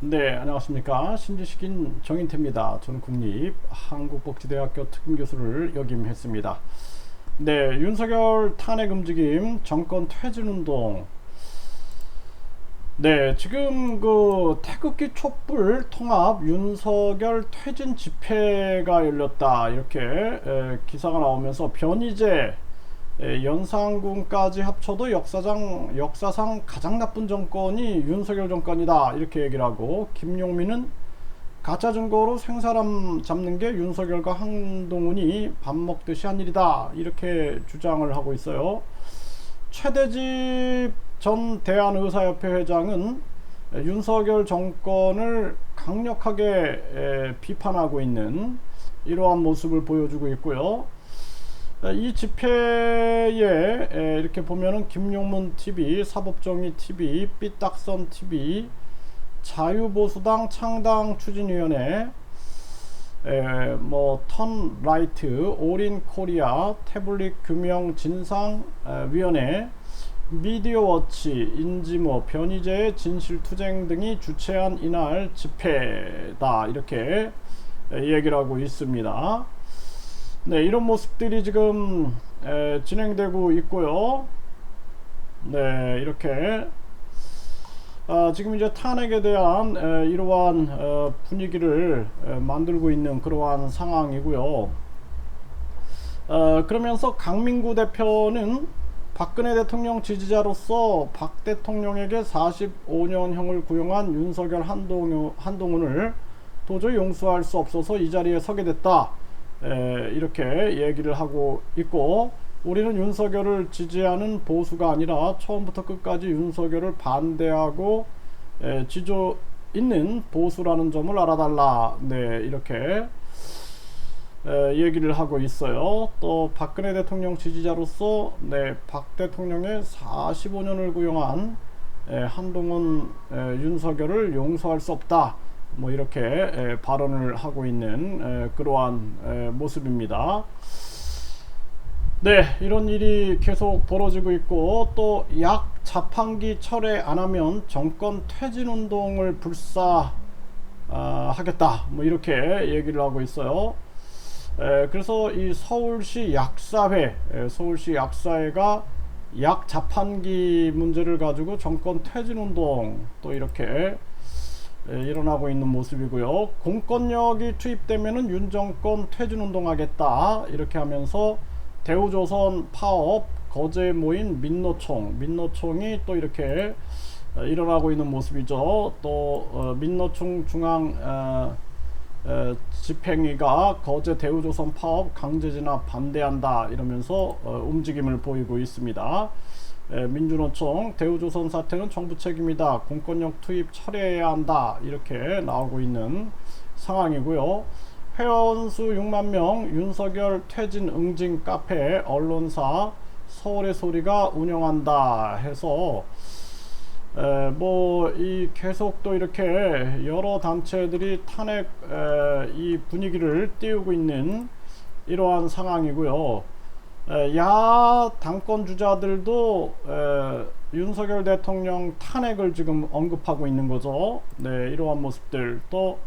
네, 안녕하십니까. 신지식인 정인태입니다. 저는 국립 한국복지대학교 특임교수를 역임했습니다. 네, 윤석열 탄핵 움직임, 정권 퇴진 운동. 네, 지금 그 태극기 촛불 통합 윤석열 퇴진 집회가 열렸다. 이렇게 에, 기사가 나오면서 변희재 예, 연산군까지 합쳐도 역사상 역사상 가장 나쁜 정권이 윤석열 정권이다 이렇게 얘기를 하고 김용민은 가짜 증거로 생사람 잡는 게 윤석열과 한동훈이 밥 먹듯이 한 일이다 이렇게 주장을 하고 있어요. 최대집 전 대한의사협회 회장은 윤석열 정권을 강력하게 에, 비판하고 있는 이러한 모습을 보여주고 있고요. 이 집회에 이렇게 보면은 김용문 TV, 사법정의 TV, 삐딱선 TV, 자유보수당 창당 추진위원회, 뭐 턴라이트, 올인 코리아, 태블릿 규명 진상 위원회, 미디어워치, 인지모, 변희재의 진실투쟁 등이 주최한 이날 집회다 이렇게 얘기를 하고 있습니다. 네, 이런 모습들이 지금 에, 진행되고 있고요. 네, 이렇게 아, 지금 이제 탄핵에 대한 에, 이러한 어, 분위기를 에, 만들고 있는 그러한 상황이고요. 어, 그러면서 강민구 대표는 박근혜 대통령 지지자로서 박 대통령에게 45년형을 구형한 윤석열 한동훈, 한동훈을 도저히 용서할 수 없어서 이 자리에 서게 됐다. 에, 이렇게 얘기를 하고 있고 우리는 윤석열을 지지하는 보수가 아니라 처음부터 끝까지 윤석열을 반대하고 에, 지조 있는 보수라는 점을 알아달라. 네, 이렇게 에, 얘기를 하고 있어요. 또 박근혜 대통령 지지자로서 네, 박 대통령의 45년을 구용한 에, 한동훈 에, 윤석열을 용서할 수 없다. 뭐 이렇게 에, 발언을 하고 있는 에, 그러한 에, 모습입니다. 네, 이런 일이 계속 벌어지고 있고 또 약 자판기 철회 안 하면 정권 퇴진 운동을 불사 아, 하겠다. 뭐 이렇게 얘기를 하고 있어요. 에, 그래서 이 서울시 약사회, 에, 서울시 약사회가 약 자판기 문제를 가지고 정권 퇴진 운동 또 이렇게 예, 일어나고 있는 모습이고요. 공권력이 투입되면은 윤정권 퇴진 운동하겠다 이렇게 하면서 대우조선 파업 거제 모인 민노총 민노총이 또 이렇게 어, 일어나고 있는 모습이죠. 또 어, 민노총 중앙 어, 어, 집행위가 거제 대우조선 파업 강제 진압 반대한다 이러면서 어, 움직임을 보이고 있습니다. 에, 민주노총 대우조선 사태는 정부 책임이다. 공권력 투입 철회해야 한다. 이렇게 나오고 있는 상황이고요. 회원 수 6만 명 윤석열 퇴진 응징 카페 언론사 서울의 소리가 운영한다 해서 뭐 이 계속 또 이렇게 여러 단체들이 탄핵 에, 이 분위기를 띄우고 있는 이러한 상황이고요. 에, 야 당권 주자들도 에, 윤석열 대통령 탄핵을 지금 언급하고 있는 거죠. 네, 이러한 모습들 또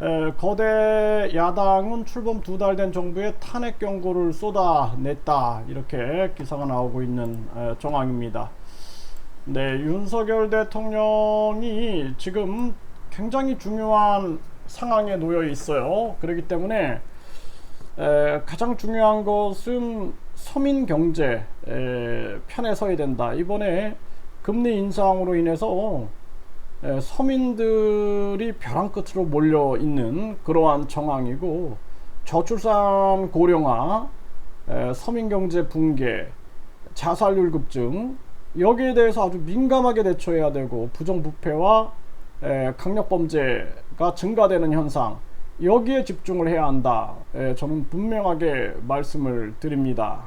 에, 거대 야당은 출범 두 달 된 정부에 탄핵 경고를 쏟아냈다 이렇게 기사가 나오고 있는 에, 정황입니다. 네, 윤석열 대통령이 지금 굉장히 중요한 상황에 놓여 있어요. 그렇기 때문에 에, 가장 중요한 것은 서민 경제 에, 편에 서야 된다. 이번에 금리 인상으로 인해서 에, 서민들이 벼랑 끝으로 몰려 있는 그러한 정황이고 저출산 고령화, 에, 서민 경제 붕괴, 자살률 급증 여기에 대해서 아주 민감하게 대처해야 되고 부정부패와 에, 강력범죄가 증가되는 현상 여기에 집중을 해야 한다. 에, 저는 분명하게 말씀을 드립니다.